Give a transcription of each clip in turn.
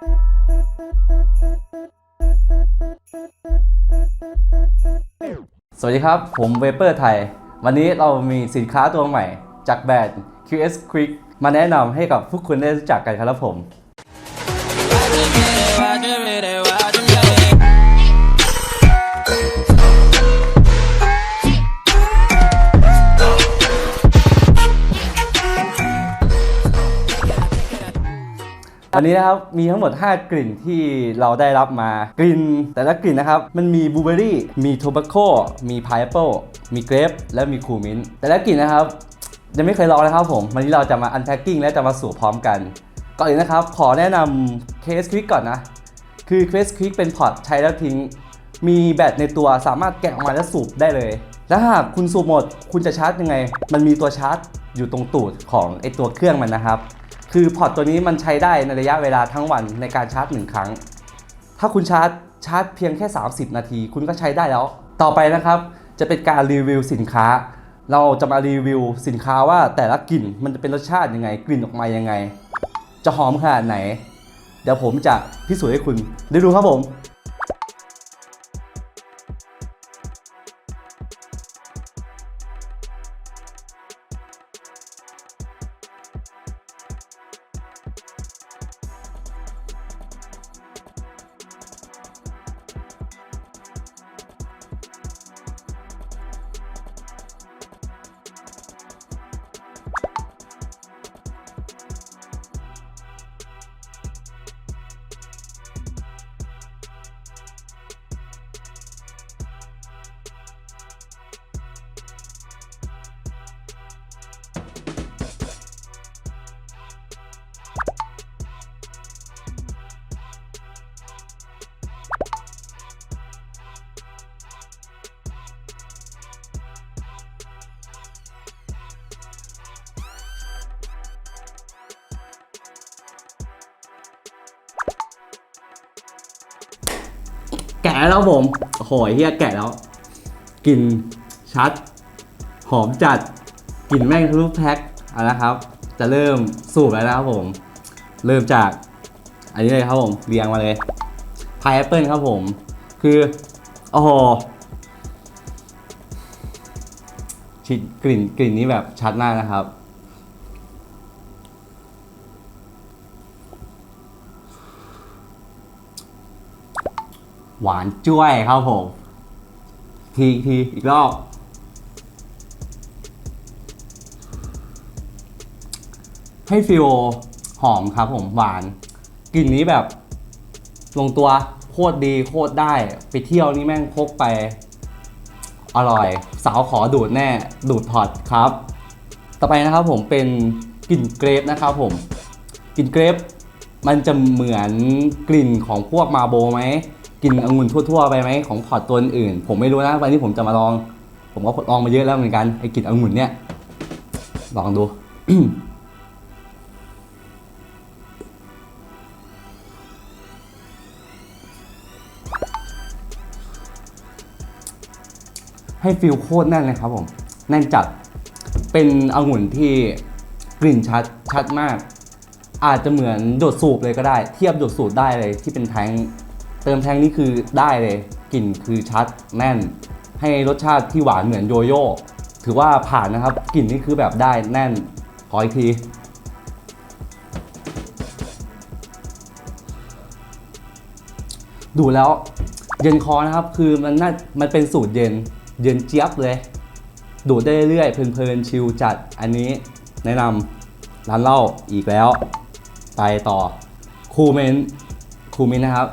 สวัสดีครับ ผมเวเปอร์ไทย วันนี้เรามีสินค้าตัวใหม่ จากแบรนด์ QS Quick มาแนะนำให้กับทุกคุณได้รู้จักกันครับผม นนี้นะครับมีทั้งหมด 5 กลิ่นที่เราได้รับมากลิ่น แต่ละกลิ่นนะครับ มันมีบลูเบอรี่ มีโทบ a โ c มีพายแอปเปิลมีเกรปและมีคูมินแต่ละกลิ่นนะครับยังไม่เคยลองนะครับผม วันนี้เราจะมาอันแพ็กกิ้งและจะมาสูบพร้อมกัน ก่อนอื่นนะครับ ขอแนะนำเคสควิกก่อนนะ คือเคสควิกเป็นพอร์ตใช้แล้วทิ้ง มีแบตในตัวสามารถแกะออกมาแล้วสูบได้เลย และหากคุณสูบหมด คุณจะชาร์จยังไง มันมีตัวชาร์จอยู่ตรงตูดของไอตัวเครื่องมันนะครับ คือพอร์ตตัวนี้มันใช้ได้ในระยะเวลาทั้งวันในการชาร์จหนึ่งครั้ง ถ้าคุณชาร์จชาร์จเพียงแค่ 30 นาที คุณก็ใช้ได้แล้ว ต่อไปนะครับ จะเป็นการรีวิวสินค้า เราจะมารีวิวสินค้าว่าแต่ละกลิ่นมันจะเป็นรสชาติยังไง กลิ่นออกมายังไง จะหอมขนาดไหน เดี๋ยวผมจะพิสูจน์ให้คุณได้ดูครับผม แกะแล้วผมโอ้โหเฮียแกะแล้วกลิ่นชัด หอมจัดกลิ่นแม่งทะลุแพ็คเอาละครับ จะเริ่มสูบแล้วนะครับผม เริ่มจาก อันนี้เลยครับผมเรียงมาเลยพายแอปเปิลครับผม คือโอ้โหกลิ่นกลิ่นนี้แบบชัดมากนะครับ หวานจ้วยครับผม ทีอีกทีอีกรอบให้ฟิลหอมครับผมหวานกลิ่นนี้แบบลงตัวโคตรดีโคตรได้ ไปเที่ยวนี่แม่งพกไป อร่อย สาวขอดูดแน่ ดูดพอตครับ ต่อไปนะครับผมเป็นกลิ่นเกรปนะครับผมกลิ่นเกรปมันจะเหมือนกลิ่นของพวกมาโบไหม กลิ่นองุ่นทั่วๆไปไหมของพอร์ตตัวอื่น ผมไม่รู้นะวันนี้ผมจะมาลอง ผมก็ลองมาเยอะแล้วเหมือนกันไอ้กลิ่นองุ่นเนี่ยลองดูให้ฟิลโคตรแน่นเลยครับผมแน่นจัดเป็นองุ่นที่กลิ่นชัดชัดมาก อาจจะเหมือนโดดสูบเลยก็ได้ เทียบโดดสูบได้เลยที่เป็นแทง เติมแทงนี่คือได้เลยกลิ่นคือชัดแน่น ให้รสชาติที่หวานเหมือนโยโย่ถือว่าผ่านนะครับกลิ่นนี่คือแบบได้แน่นขออีกทีดูแล้วเย็นคอนะครับคือมันน่ามันเป็นสูตรเย็นเย็นเจี๊ยบเลย ดูดได้เรื่อยเพลินๆชิลจัดอันนี้แนะนำร้านเหล้าอีกแล้ว ไปต่อคูเมนคูเมนนะครับ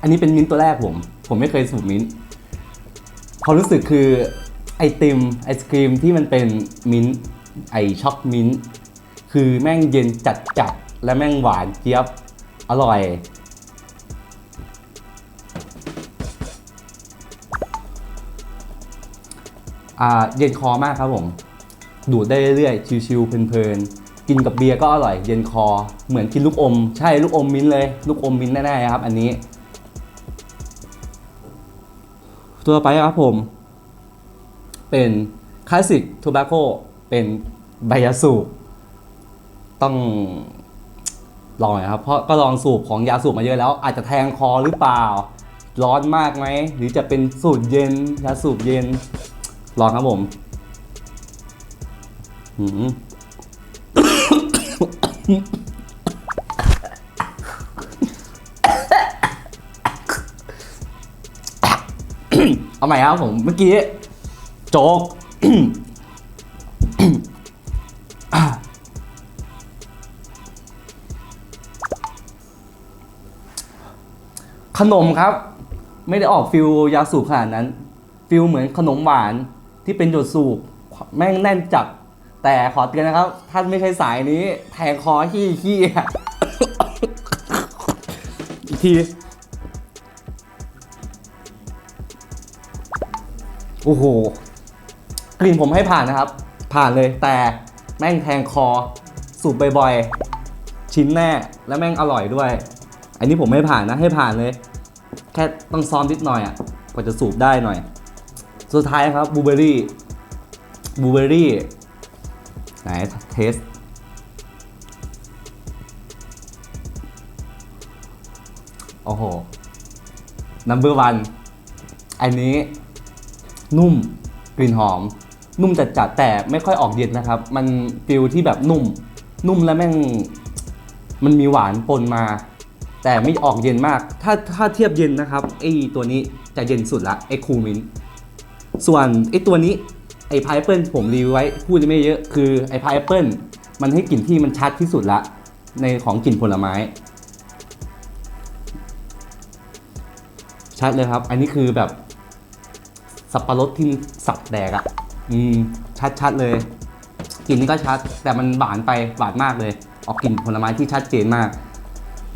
อันนี้เป็นมิ้นตัวแรกผม ผมไม่เคยสูบมิ้นความรู้สึกคือไอติมไอศครีมที่มันเป็นมิ้นไอช็อกมิ้นคือแม่งเย็นจัดจัดและแม่งหวานเจี๊ยบอร่อย อ่าเย็นคอมากครับผม ดูดได้เรื่อยๆ ชิวๆเพลินๆ กินกับเบียร์ก็อร่อย เย็นคอ เหมือนกินลูกอม ใช่ลูกอมมิ้นเลย ลูกอมมิ้นแน่ๆครับ อันนี้ ตัวไปครับผม เป็นคลาสสิกทูบาโ o เป็นใบยาสูบต้องลองน่อยครับ เพราะก็ลองสูบของยาสูบมาเยอะแล้ว อาจจะแทงคอหรือเปล่า ร้อนมากไหม หรือจะเป็นสูตรเย็นยาสูบเย็น ลองครับผมหืม เอาใหม่ครับผมเมื่อกี้โจ๊กขนมครับ ไม่ได้ออกฟิลยาสูบขนาดนั้น ฟิลเหมือนขนมหวานที่เป็นหยดสูบแม่งแน่นจัดแต่ขอเตือนนะครับ ท่านไม่ใช่สายนี้ แทงคอขี้ขี้อีกที โอ้โห กลิ่นผมให้ผ่านนะครับ ผ่านเลยแต่แม่งแทงคอ สูบบ่อยๆ ชิ้นแน่ และแม่งอร่อยด้วย อันนี้ผมไม่ผ่านนะให้ผ่านเลย แค่ต้องซ้อมนิดหน่อยอะกว่าจะสูบได้หน่อย สุดท้ายครับบูเบอรี่บูเบอรี่ไหนเทสโอ้โห number one อันนี้ นุ่มกลิ่นหอม นุ่มจัดๆแต่ไม่ค่อยออกเย็นนะครับ มันฟิลที่แบบนุ่ม นุ่มแล้วแม่งมันมีหวานปนมา แต่ไม่ออกเย็นมาก ถ้าถ้าเทียบเย็นนะครับไอตัวนี้จะเย็นสุดละไอคูมินส่วนไอตัวนี้ไอพายเปิลผมรีวิวไว้พูดไม่เยอะคือไอพายเปิลมันให้กลิ่นที่มันชัดที่สุดละ ในของกลิ่นผลไม้ ชัดเลยครับ อันนี้คือแบบ สับปะรดที่สับแดกอะ่ะ อืม ชัดชัดๆเลย กลิ่นนี้ก็ชัด แต่มันหวานไปหวานมากเลย ออกกลิ่นผลไม้ที่ชัดเจนมาก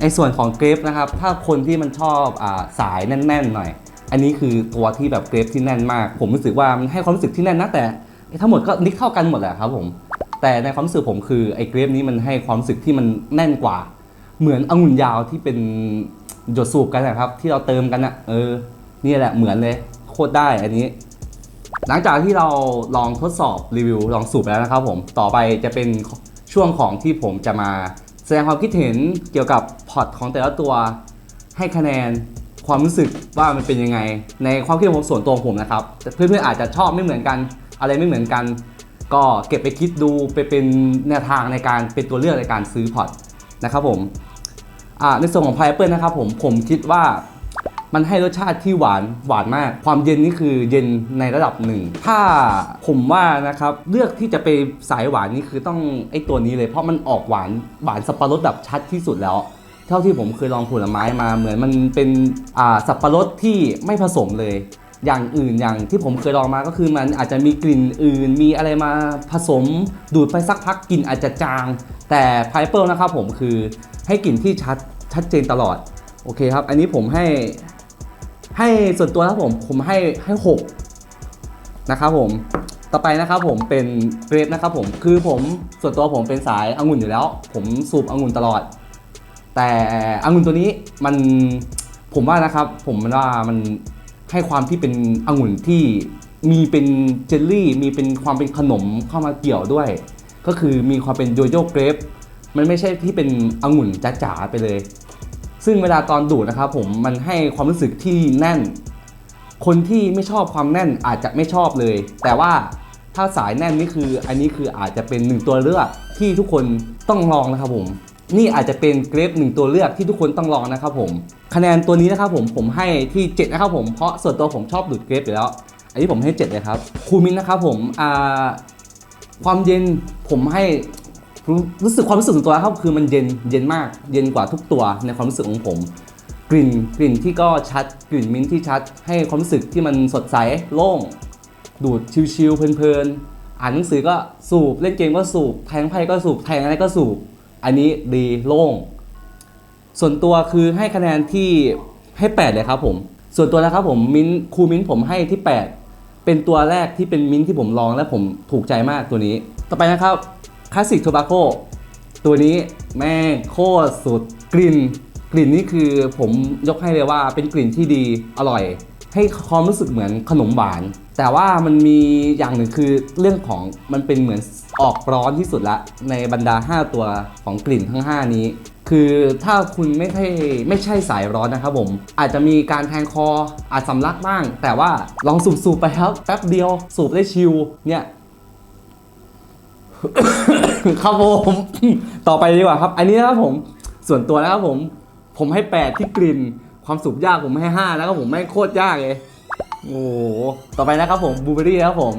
ในส่วนของเกรฟนะครับ ถ้าคนที่มันชอบอาสายแน่นๆหน่อย อันนี้คือตัวที่แบบเกรฟที่แน่นมาก ผมรู้สึกว่ามันให้ความรู้สึกที่แน่นนะแต่ทั้งหมดก็นิกเท่ากันหมดแหละครับผม แต่ในความรู้สึกผมคือไอ้เกรฟนี้มันให้ความรู้สึกที่มันแน่นกว่า เหมือนองุ่นยาวที่เป็นหยดสูบกันนะครับ ที่เราเติมกันอะเออ นี่แหละเหมือนเลย โคตรได้อันนี้ หลังจากที่เราลองทดสอบรีวิวลองสูบไปแล้วนะครับผมต่อไปจะเป็นช่วงของที่ผมจะมา แสดงความคิดเห็นเกี่ยวกับพอร์ตของแต่ละตัว ให้คะแนนความรู้สึกว่ามันเป็นยังไง ในความคิดของส่วนตัวผมนะครับเพื่อนๆอาจจะชอบไม่เหมือนกัน อะไรไม่เหมือนกัน ก็เก็บไปคิดดูไปเป็นแนวทางในการเป็นตัวเลือกในการซื้อพอร์ตนะครับผมในส่วนของพายเปิลนะครับผมผมคิดว่า มันให้รสชาติที่หวานหวานมาก ความเย็นนี่คือเย็นในระดับหนึ่ง ถ้าผมว่านะครับเลือกที่จะไปสายหวานนี่คือต้องไอตัวนี้เลย เพราะมันออกหวานหวานสับปะรดแบบชัดที่สุดแล้ว เท่าที่ผมเคยลองผลไม้มาเหมือนมันเป็นสับปะรดที่ไม่ผสมเลยอย่างอื่นอย่างที่ผมเคยลองมาก็คือมันอาจจะมีกลิ่นอื่น มีอะไรมาผสมดูดไปสักพักกลิ่นอาจจะจาง แต่ไพเปิลนะครับผมคือให้กลิ่นที่ชัดชัดเจนตลอด โอเคครับ อันนี้ผมให้ ให้ส่วนตัวนะครับผมผมให้ให้หกนะครับผมต่อไปนะครับผมเป็นเกรปนะครับผมคือผมส่วนตัวผมเป็นสายองุ่นอยู่แล้ว ผมสูบองุ่นตลอด แต่องุ่นตัวนี้มันผมว่านะครับ ผมว่ามันให้ความที่เป็นองุ่นที่มีเป็นเจลลี่ มีเป็นความเป็นขนมเข้ามาเกี่ยวด้วย ก็คือมีความเป็นโยโย่เกรปมันไม่ใช่ที่เป็นองุ่นจ๋าๆไปเลย ซึ่งเวลาตอนดูดนะครับผมมันให้ความรู้สึกที่แน่น คนที่ไม่ชอบความแน่นอาจจะไม่ชอบเลย แต่ว่าถ้าสายแน่นนี่คืออันนี้คืออาจจะเป็นหนึ่งตัวเลือกที่ทุกคนต้องลองนะครับผมนี่อาจจะเป็นเกรฟหนึ่งตัวเลือกที่ทุกคนต้องลองนะครับผมคะแนนตัวนี้นะครับผมผมให้ที่7นะครับผมเพราะส่วนตัวผมชอบดูดเกรฟอยู่แล้ว อันนี้ผมให้ 7 เลยครับคูมินนะครับผมความเย็นผมให้ รู้รู้สึกความรู้สึกส่วนตัวนะครับคือมันเย็นเย็นมากเย็นกว่าทุกตัวในความรู้สึกของผม กลิ่นกลิ่นที่ก็ชัดกลิ่นมิ้นท์ที่ชัด ให้ความรู้สึกที่มันสดใสโล่ง ดูดชิลๆเพลินๆอ่านหนังสือก็สูบเล่นเกมก็สูบแทงไพ่ก็สูบแทงอะไรก็สูบ อันนี้ดีโล่ง ส่วนตัวคือให้คะแนนที่ให้ 8 เลยครับผม ส่วนตัวนะครับผมมิ้นท์คูมิ้นผมให้ที่ 8 เป็นตัวแรกที่เป็นมิ้นที่ผมลองและผมถูกใจมากตัวนี้ ต่อไปนะครับ คลาสสิกโทบาโ o ตัวนี้แม่งโคตรสุดกลิ่น กลิ่นนี่คือผมยกให้เลยว่าเป็นกลิ่นที่ดีอร่อย ให้ความรู้สึกเหมือนขนมหวาน แต่ว่ามันมีอย่างหนึ่งคือเรื่องของมันเป็นเหมือนออกร้อนที่สุดละในบรรดา 5 ตัวของกลิ่นทั้ง 5 นี้ คือถ้าคุณไม่ใช่ไม่ใช่สายร้อนนะครับผม อาจจะมีการแทงคออาจสำลักบ้าง แต่ว่าลองสูบๆไปครับแป๊บเดียวสูบได้ชิลเนี่ย ครับผมต่อไปดีกว่าครับ อันนี้นะครับผมส่วนตัวนะครับผม ผมให้ 8 ที่กลิ่น ความสุขยากผมให้5แล้วก็ผมไม่งโคตรยากเลยโอ้โหต่อไปนะครับผมบูเบอรี่นะครับผม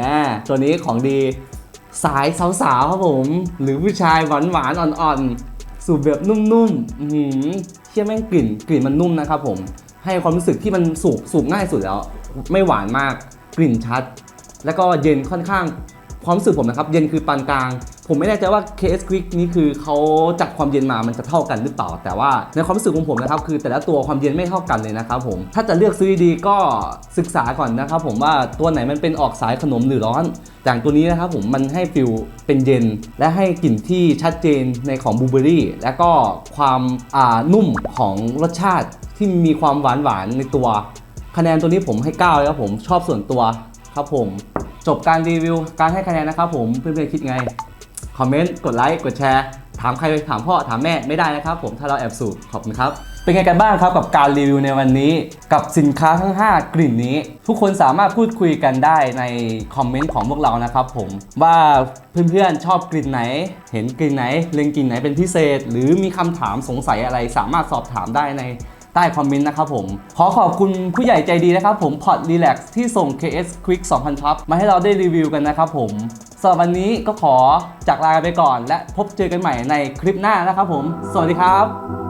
นะตัวนี้ของดีสายสาวๆครับผม หรือผู้ชายหวานๆอ่อนๆ สูบแบบนุ่มๆอือหือเชี่ยแม่งกลิ่น กลิ่นมันนุ่มนะครับผม ให้ความรู้สึกที่มันสูบสูบง่ายสุดแล้ว ไม่หวานมากกลิ่นชัด แล้วก็เย็นค่อนข้าง ความรู้สึกผมนะครับ เย็นคือปานกลาง ผมไม่แน่ใจว่า KS Quick นี้คือเขาจัดความเย็นมามันจะเท่ากันหรือเปล่า แต่ว่าในความรู้สึกของผมนะครับ คือแต่ละตัวความเย็นไม่เท่ากันเลยนะครับผม ถ้าจะเลือกซื้อดีก็ศึกษาก่อนนะครับ ผมว่าตัวไหนมันเป็นออกสายขนมหรือร้อนอย่างตัวนี้นะครับผมมันให้ฟิลเป็นเย็น และให้กลิ่นที่ชัดเจนในของบลูเบอรี่และก็ความอ่านุ่มของรสชาติที่มีความหวานหวานในตัว คะแนนตัวนี้ผมให้9เลยครับผมชอบส่วนตัวครับผม จบการรีวิวการให้คะแนนนะครับผมเพื่อนๆคิดไง คอมเมนต์ กดไลค์ กดแชร์ ถามใครถามพ่อถามแม่ไม่ได้นะครับผมถ้าเราแอบสูบขอบคุณครับ เป็นไงกันบ้างครับกับการรีวิวในวันนี้กับสินค้าทั้ง 5 กลิ่นนี้ ทุกคนสามารถพูดคุยกันได้ในคอมเมนต์ของพวกเรานะครับผมว่าเพื่อนๆชอบกลิ่นไหน เห็นกลิ่นไหนเล็งกลิ่นไหนเป็นพิเศษ หรือมีคำถามสงสัยอะไรสามารถสอบถามได้ใน ใต้คอมเมนต์นะครับผม ขอขอบคุณผู้ใหญ่ใจดีนะครับผมพอดรีแลกซ์ที่ส่ง KS Quick 2,000พับมาให้เราได้รีวิวกันนะครับผมสำหรับวันนี้ก็ขอจากลาไปก่อน และพบเจอกันใหม่ในคลิปหน้านะครับผม สวัสดีครับ